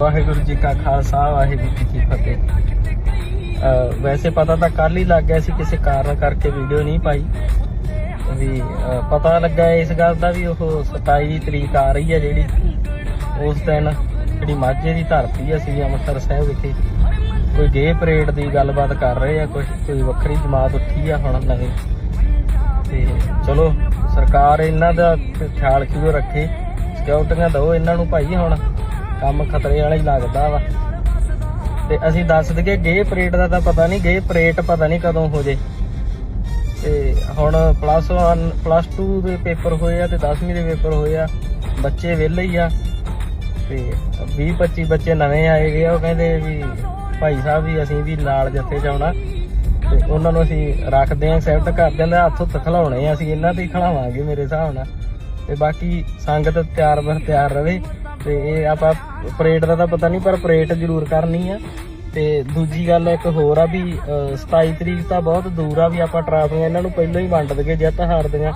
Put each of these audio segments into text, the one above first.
ਵਾਹਿਗੁਰੂ ਜੀ ਕਾ ਖਾਲਸਾ, ਵਾਹਿਗੁਰੂ ਜੀ ਕੀ ਫਤਿਹ। ਵੈਸੇ ਪਤਾ ਤਾਂ ਕੱਲ ਹੀ ਲੱਗ ਗਿਆ ਸੀ, ਕਿਸੇ ਕਾਰਨ ਕਰਕੇ ਵੀਡੀਓ ਨਹੀਂ ਪਾਈ। ਵੀ ਪਤਾ ਲੱਗਾ ਇਸ ਗੱਲ ਦਾ ਵੀ ਉਹ 27 ਤਰੀਕ ਆ ਰਹੀ ਹੈ ਜਿਹੜੀ। ਉਸ ਦਿਨ ਜਿਹੜੀ ਮਾਝੇ ਦੀ ਧਰਤੀ ਹੈ, ਸ੍ਰੀ ਅੰਮ੍ਰਿਤਸਰ ਸਾਹਿਬ ਵਿਖੇ। ਕੋਈ ਗੇ ਪਰੇਡ ਦੀ ਗੱਲਬਾਤ ਕਰ ਰਹੇ ਆ, ਕੋਈ ਕੋਈ ਵੱਖਰੀ ਜਮਾਤ ਉੱਠੀ ਆ ਹੁਣ ਨਵੀਂ। ਤੇ ਚਲੋ, ਸਰਕਾਰ ਇਹਨਾਂ ਦਾ ਖਿਆਲ ਕਿਉਂ ਰੱਖੇ। ਸਿਕਿਉਰਟੀਆਂ ਦਿਓ ਇਹਨਾਂ ਨੂੰ ਭਾਈ ਹੁਣ। ਕੰਮ ਖਤਰੇ ਵਾਲਾ ਹੀ ਲੱਗਦਾ ਵਾ। ਤੇ ਅਸੀਂ ਦੱਸ ਦਈਏ ਗੇ ਪਰੇਡ ਦਾ ਤਾਂ ਪਤਾ ਨਹੀਂ ਗੇ ਪਰੇਡ ਪਤਾ ਨਹੀਂ ਕਦੋਂ ਹੋ ਜੇ। ਤੇ ਹੁਣ ਪਲੱਸ 1 ਪਲੱਸ 2 ਦੇ ਪੇਪਰ ਹੋਏ ਆ ਤੇ 10ਵੀਂ ਦੇ ਪੇਪਰ ਹੋਏ ਆ। ਬੱਚੇ ਵਿਹਲੇ ਹੀ ਆ। ਤੇ 20 25 ਬੱਚੇ ਨਵੇਂ ਆਏ ਗਏ ਆ। ਉਹ ਕਹਿੰਦੇ ਵੀ ਭਾਈ ਸਾਹਿਬ ਵੀ ਅਸੀਂ ਵੀ ਨਾਲ ਜੱਥੇ ਜਾਣਾ। ਤੇ ਉਹਨਾਂ ਨੂੰ ਅਸੀਂ ਰੱਖਦੇ ਆਂ ਐਕਸੈਪਟ ਕਰਦੇ ਆਂ ਤੇ ਹੱਥ ਹੁੱਥ ਖਲਾਉਣੇ ਆ। ਅਸੀਂ ਇਹਨਾਂ ਤੇ ਹੀ ਖਲਾਵਾਂਗੇ ਮੇਰੇ ਹਿਸਾਬ ਨਾਲ। ਤੇ ਬਾਕੀ ਸੰਗਤ ਤਿਆਰ ਬਰ ਤਿਆਰ ਰਵੇ। ਤੇ ਇਹ ਆਪਾਂ ਪਰੇਡ ਦਾ ਤਾਂ ਪਤਾ ਨਹੀਂ ਪਰ ਪਰੇਡ ਜ਼ਰੂਰ ਕਰਨੀ ਆ। ਤੇ ਦੂਜੀ ਗੱਲ ਇੱਕ ਹੋਰ ਆ ਵੀ ਅਹ, 27 ਤਰੀਕ ਤਾਂ ਬਹੁਤ ਦੂਰ ਆ ਵੀ ਆਪਾਂ ਟਰਾਫੀਆਂ ਇਹਨਾਂ ਨੂੰ ਪਹਿਲਾਂ ਹੀ ਵੰਡ ਦਈਏ ਜਿੱਤ ਹਾਰਦੀਆਂ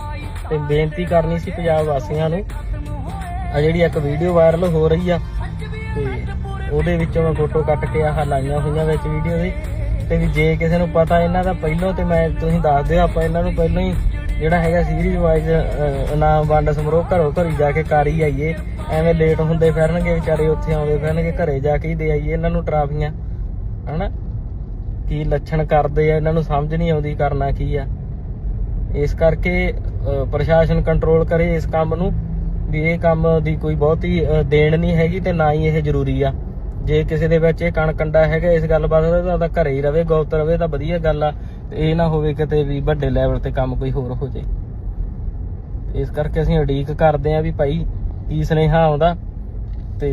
ਤੇ ਬੇਨਤੀ ਕਰਨੀ ਸੀ ਪੰਜਾਬ ਵਾਸੀਆਂ ਨੂੰ ਆ ਜਿਹੜੀ ਇੱਕ ਵੀਡੀਓ ਵਾਇਰਲ ਹੋ ਰਹੀ ਆ ਤੇ ਉਹਦੇ ਵਿੱਚੋਂ ਮੈਂ ਫੋਟੋ ਕੱਟ ਕੇ ਆਹ ਲਾਈਆਂ ਹੋਈਆਂ ਵਿੱਚ ਵੀਡੀਓ ਦੇ। ਤੇ ਵੀ ਜੇ ਕਿਸੇ ਨੂੰ ਪਤਾ ਇਹਨਾਂ ਦਾ ਪਹਿਲਾਂ ਤੇ ਮੈਂ ਤੁਸੀਂ ਦੱਸ ਦਿਓ ਆਪਾਂ ਇਹਨਾਂ ਨੂੰ ਪਹਿਲਾਂ ਹੀ ਜਿਹੜਾ ਹੈਗਾ ਸੀਰੀਜ਼ ਵਾਈਜ਼ ਇਨਾਮ ਵੰਡ ਸਮਾਰੋਹ ਘਰੋਂ ਘਰੀ ਜਾ ਕੇ ਕਰ ਹੀ ਆਈਏ। ਐਵੇਂ ਲੇਟ ਹੁੰਦੇ ਫਿਰਨਗੇ ਵਿਚਾਰੇ ਉੱਥੇ ਆਉਂਦੇ ਫਿਰਨਗੇ ਘਰੇ ਜਾ ਕੇ ਹੀ ਦੇ ਆਈਏ ਇਹਨਾਂ ਨੂੰ ਟਰਾਫੀਆਂ। ਹਨਾ? ਕੀ ਲੱਛਣ ਕਰਦੇ ਆ ਇਹਨਾਂ ਨੂੰ ਸਮਝ ਨਹੀਂ ਆਉਂਦੀ ਕਰਨਾ ਕੀ ਆ। ਇਸ ਕਰਕੇ ਪ੍ਰਸ਼ਾਸਨ ਕੰਟਰੋਲ ਕਰੇ ਇਸ ਕੰਮ ਨੂੰ ਵੀ ਇਹ ਕੰਮ ਦੀ ਕੋਈ ਬਹੁਤੀ ਅਹ, ਦੇਣ ਨਹੀਂ ਹੈਗੀ ਤੇ ਨਾ ਹੀ ਇਹ ਜ਼ਰੂਰੀ ਆ। ਜੇ ਕਿਸੇ ਦੇ ਵਿੱਚ ਇਹ ਕਣ ਹੈਗਾ ਇਸ ਗੱਲਬਾਤ ਦਾ ਤਾਂ ਘਰੇ ਹੀ ਰਵੇ ਗੌਤ ਰਵੇ ਤਾਂ ਵਧੀਆ ਗੱਲ ਆ। ਤੇ ਇਹ ਨਾ ਹੋਵੇ ਕਿਤੇ ਵੀ ਵੱਡੇ ਲੈਵਲ ਤੇ ਕੰਮ ਕੋਈ ਹੋਰ ਹੋ ਜੇ। ਇਸ ਕਰਕੇ ਅਸੀਂ ਉਡੀਕ ਕਰਦੇ ਆਂ ਵੀ ਭਾਈ ਕੀ ਸੁਨੇਹਾ ਆਉਂਦਾ ਤੇ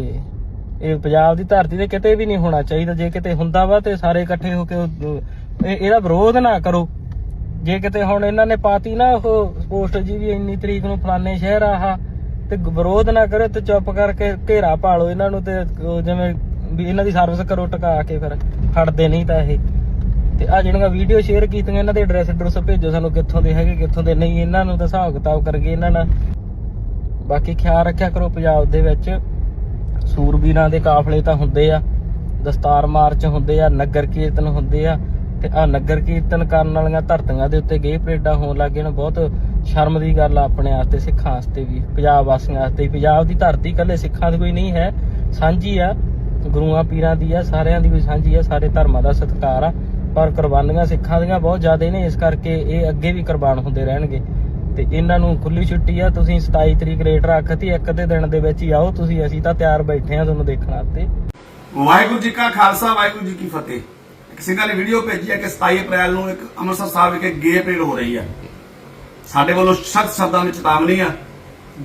ਇਹ ਪੰਜਾਬ ਦੀ ਧਰਤੀ ਤੇ ਕਿਤੇ ਵੀ ਨਹੀਂ ਹੋਣਾ ਚਾਹੀਦਾ। ਜੇ ਕਿਤੇ ਹੁੰਦਾ ਵਾ ਤੇ ਸਾਰੇ ਇਕੱਠੇ ਹੋ ਕੇ ਇਹਦਾ ਵਿਰੋਧ ਨਾ ਕਰੋ। ਜੇ ਕਿਤੇ ਹੁਣ ਇਹਨਾਂ ਨੇ ਪਾਤੀ ਨਾ ਉਹ ਪੋਸਟ ਜੀ ਵੀ ਇੰਨੀ ਤਰੀਕ ਨੂੰ ਫਲਾਣੇ ਸ਼ਹਿਰ ਆਹਾ, ਤੇ ਵਿਰੋਧ ਨਾ ਕਰੋ ਤੇ ਚੁੱਪ ਕਰਕੇ ਘੇਰਾ ਪਾਲੋ ਇਹਨਾਂ ਨੂੰ ਤੇ ਜਿਵੇਂ ਵੀ ਇਹਨਾਂ ਦੀ ਸਰਵਿਸ ਕਰੋ ਟਿਕਾ ਕੇ ਫਿਰ ਹਟਦੇ ਨਹੀਂ ਤਾਂ ਇਹ। ਤੇ ਆ ਜਿਹੜੀਆਂ ਵੀਡੀਓ ਸ਼ੇਅਰ ਕੀਤੀਆਂ, ਇਹਨਾਂ ਦੇ ਐਡਰੈਸ ਐਡਰੈਸ ਭੇਜੋ ਸਾਨੂੰ ਕਿੱਥੋਂ ਦੇ ਹੈਗੇ, ਕਿੱਥੋਂ ਦੇ ਨਹੀਂ, ਇਹਨਾਂ ਨੂੰ ਤਾਂ ਹਿਸਾਬ ਕਿਤਾਬ ਕਰਕੇ ਇਹਨਾਂ ਨਾਲ। ਬਾਕੀ ਖਿਆਲ ਰੱਖਿਆ ਕਰੋ ਪੰਜਾਬ ਦੇ ਵਿੱਚ। ਸੂਰਬੀਰਾਂ ਦੇ ਕਾਫਲੇ ਤਾਂ ਹੁੰਦੇ ਆ, ਦਸਤਾਰ ਮਾਰਚ ਹੁੰਦੇ ਆ, ਨਗਰ ਕੀਰਤਨ ਹੁੰਦੇ ਆ, ਤੇ ਆ ਨਗਰ ਕੀਰਤਨ ਕਰਨ ਵਾਲੀਆਂ ਧਰਤੀਆਂ ਦੇ ਉੱਤੇ ਗੇ ਪਰੇਡਾਂ ਹੋਣ ਲੱਗ ਨੇ, ਬਹੁਤ ਸ਼ਰਮ ਦੀ ਗੱਲ ਆ ਆਪਣੇ ਵਾਸਤੇ ਸਿੱਖਾਂ ਵਾਸਤੇ ਵੀ, ਪੰਜਾਬ ਵਾਸੀਆਂ ਵਾਸਤੇ ਪੰਜਾਬ ਦੀ ਧਰਤੀ ਕੱਲੇ ਸਿੱਖਾਂ ਦੀ ਕੋਈ ਨਹੀਂ ਹੈ, ਸਾਂਝੀ ਆ, ਗੁਰੂਆਂ ਪੀਰਾਂ ਦੀ ਆ, ਸਾਰਿਆਂ ਦੀ ਕੋਈ ਸਾਂਝੀ ਆ, ਸਾਰੇ ਧਰਮਾਂ ਦਾ ਸਤਿਕਾਰ ਆ। ਪਰ ਕੁਰਬਾਨੀਆਂ ਸਿੱਖਾਂ ਦੀਆਂ ਬਹੁਤ ਜ਼ਿਆਦਾ ਨੇ, ਇਸ ਕਰਕੇ ਇਹ ਅੱਗੇ ਵੀ ਕੁਰਬਾਨ ਹੁੰਦੇ ਰਹਿਣਗੇ। ਤੇ ਇਹਨਾਂ ਨੂੰ ਖੁੱਲੀ ਛੁੱਟੀ ਆ, ਤੁਸੀਂ 27 ਤਰੀਕ ਰੇਟ ਰੱਖਤੀ, ਇੱਕ ਅੱਧੇ ਦਿਨ ਦੇ ਵਿੱਚ ਹੀ ਆਓ, ਤੁਸੀਂ ਅਸੀਂ ਤਾਂ ਤਿਆਰ ਬੈਠੇ ਆ ਤੁਹਾਨੂੰ ਦੇਖਣ ਵਾਸਤੇ। ਵਾਹਿਗੁਰੂ ਜੀ ਕਾ ਖਾਲਸਾ, ਵਾਹਿਗੁਰੂ ਜੀ ਕੀ ਫਤਿਹ। ਇੱਕ ਨੇ ਵੀਡੀਓ ਭੇਜੀ ਹੈ ਕਿ 27 ਅਪ੍ਰੈਲ ਨੂੰ ਇੱਕ ਅੰਮ੍ਰਿਤਸਰ ਸਾਹਿਬ ਵਿਖੇ ਗੇ ਪਰੇਡ ਹੋ ਰਹੀ ਹੈ ਸਾਡੇ ਵੱਲੋਂ ਸਖਤ ਸ਼ਬਦਾਂ ਵਿੱਚ ਚੇਤਾਵਨੀ ਆ।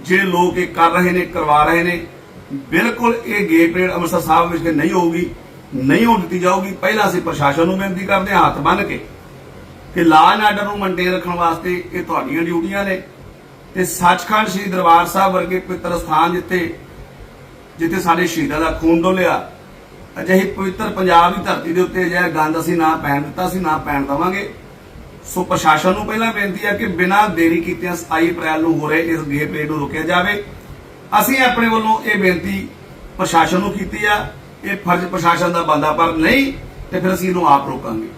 ਜਿਹੜੇ ਲੋਕ ਇਹ ਕਰ ਰਹੇ ਨੇ, ਕਰਵਾ ਰਹੇ ਨੇ, ਬਿਲਕੁਲ ਇਹ ਗੇ ਪਰੇਡ ਅੰਮ੍ਰਿਤਸਰ ਸਾਹਿਬ ਵਿੱਚ ਨਹੀਂ ਹੋਊਗੀ। ਨਹੀਂ ਹੋਣ ਦਿੱਤੀ ਜਾਊਗੀ। ਪਹਿਲਾਂ ਅਸੀਂ ਪ੍ਰਸ਼ਾਸਨ ਨੂੰ ਬੇਨਤੀ ਕਰਦੇ ਹਾਂ, ਹੱਥ ਬੰਨ੍ਹ ਕੇ ਕਿ ਲਾਅ ਐਂਡ ਆਰਡਰ ਨੂੰ ਮੇਨਟੇਨ ਰੱਖਣ ਵਾਸਤੇ ਇਹ ਤੁਹਾਡੀਆਂ ਡਿਊਟੀਆਂ ਨੇ। ਤੇ ਸੱਚਖੰਡ ਸ੍ਰੀ ਦਰਬਾਰ ਸਾਹਿਬ ਵਰਗੇ ਪਵਿੱਤਰ ਸਥਾਨ ਜਿੱਥੇ ਜਿੱਥੇ ਸਾਡੇ ਸ਼ਹੀਦਾਂ ਦਾ ਖੂਨ ਡੋਲਿਆ, ਅਜਿਹੀ ਪਵਿੱਤਰ ਪੰਜਾਬ ਦੀ ਧਰਤੀ ਦੇ ਉੱਤੇ ਅਜਿਹਾ ਗੰਦ ਅਸੀਂ ਨਾ ਪੈਣ ਦਿੱਤਾ ਸੀ ਨਾ ਪੈਣ ਦਵਾਂਗੇ। ਸੋ ਪ੍ਰਸ਼ਾਸਨ ਨੂੰ ਪਹਿਲਾਂ ਬੇਨਤੀ ਹੈ ਕਿ ਬਿਨਾਂ ਦੇਰੀ ਕੀਤਿਆਂ 27 ਅਪ੍ਰੈਲ ਨੂੰ ਹੋ ਰਹੇ ਇਸ ਗੇ ਪਰੇਡ ਨੂੰ ਰੋਕਿਆ ਜਾਵੇ। ਅਸੀਂ ਆਪਣੇ ਵੱਲੋਂ ਇਹ ਬੇਨਤੀ ਪ੍ਰਸ਼ਾਸਨ ਨੂੰ ਕੀਤੀ ਆ। ਇਹ ਫਰਜ਼ ਪ੍ਰਸ਼ਾਸਨ ਦਾ ਬੰਦਾ ਪਰ ਨਹੀਂ ਤੇ ਫਿਰ ਅਸੀਂ ਇਹਨੂੰ ਆਪ ਰੋਕਾਂਗੇ।